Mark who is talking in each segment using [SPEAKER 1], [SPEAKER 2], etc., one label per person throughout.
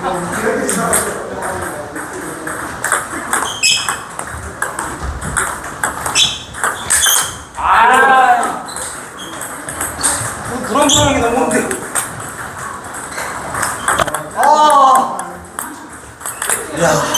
[SPEAKER 1] 아, 뭐 불안불안하게 넘어오는데. 아,
[SPEAKER 2] 야.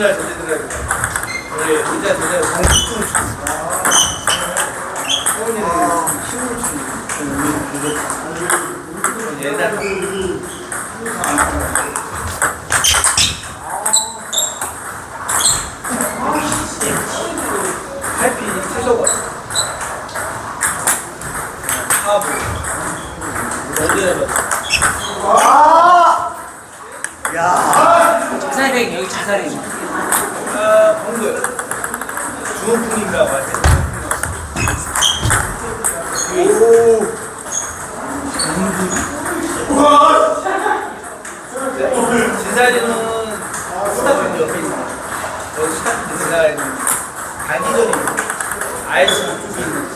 [SPEAKER 3] 오리지널 전진 들어야 돼. 우리 오리지널 전진 공식으로 서울이는 힘으로 추는 옛날 팔피 최소가 하부 어디에 봐
[SPEAKER 2] 야.
[SPEAKER 1] 자살행, 여기 자살행.
[SPEAKER 3] 아 공부 주원풍인가 봐
[SPEAKER 2] 오.
[SPEAKER 3] 진사리는 스타트 옆에 있어 여기 스타트 진사리는 단기전이 아이스 쪽에 있는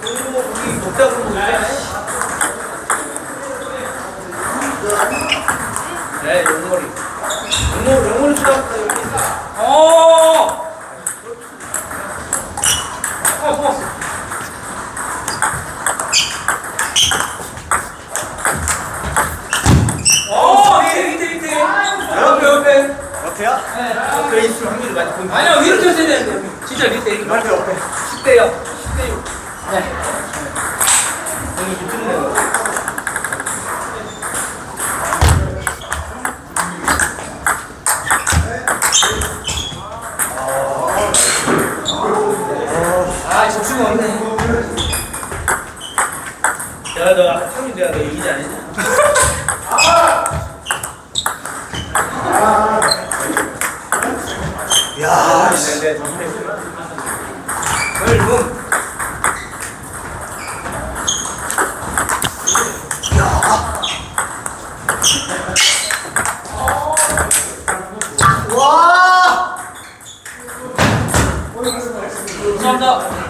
[SPEAKER 3] 그리고 우리 독자분 보잖아요 네 용머리 용머리 수다부터 여기 있어
[SPEAKER 1] 어! 어, 밑에, 밑에, 밑에. 옆에, 옆에.
[SPEAKER 2] 옆에야?
[SPEAKER 3] 옆에 있을 확률이 많이 보이는
[SPEAKER 1] 아니야, 위로 쳤어야 되는데. 진짜 밑에, 이렇게.
[SPEAKER 2] 옆에 옆에.
[SPEAKER 3] 10대요 10대
[SPEAKER 1] 네.
[SPEAKER 3] 여기 밑으로 내려 않았냐?
[SPEAKER 2] 야.
[SPEAKER 3] 네, 네.
[SPEAKER 2] 와.
[SPEAKER 1] 감사합니다.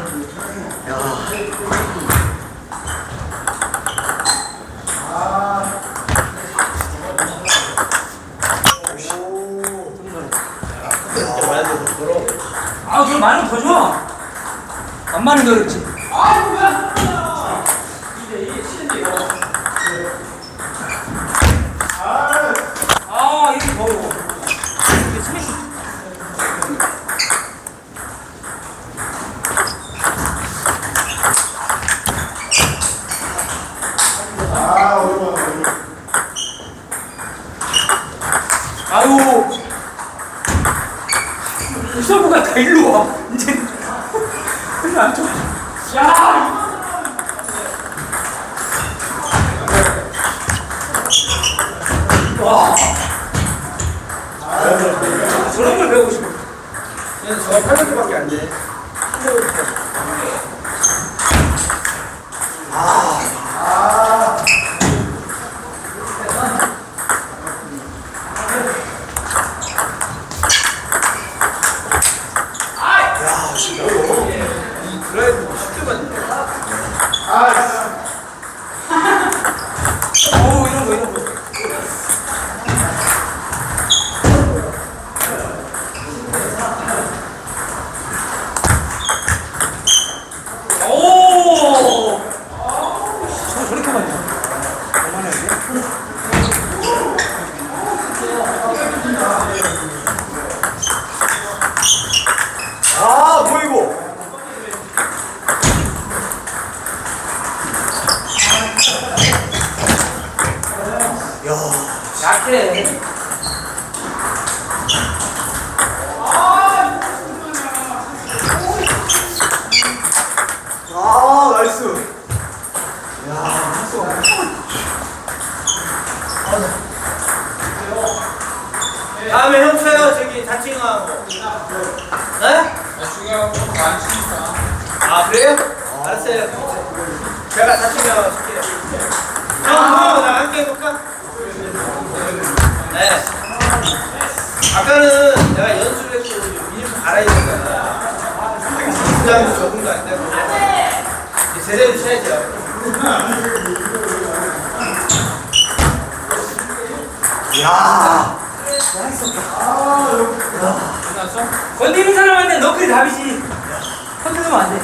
[SPEAKER 3] 많이 들어.
[SPEAKER 1] 아, 그럼 많으면 더 좋아. 안 많은 게 어렵지. 아, 뭐야? 아, 이게 더 어려워. 이게 서브
[SPEAKER 3] 드라이브 쉽게만
[SPEAKER 1] 아오 이런
[SPEAKER 2] 아, 나이스. 야, 했어.
[SPEAKER 3] 다음에 형 쳐요 저기 다칭하고 네?
[SPEAKER 1] 중요한 거안 치니까.
[SPEAKER 3] 아 그래요? 알았어요 제가 다치면 할게요 형 그럼 나 함께 해볼까? 네 아까는 내가 연습을 했고 미니품 갈아야 되잖아 부담이 적은 거 아니야? 이제 제대로 쳐야죠
[SPEAKER 2] 야.
[SPEAKER 1] 끝났어? 건드리는 사람한테 너클이 답이지. 건드리면 안 돼.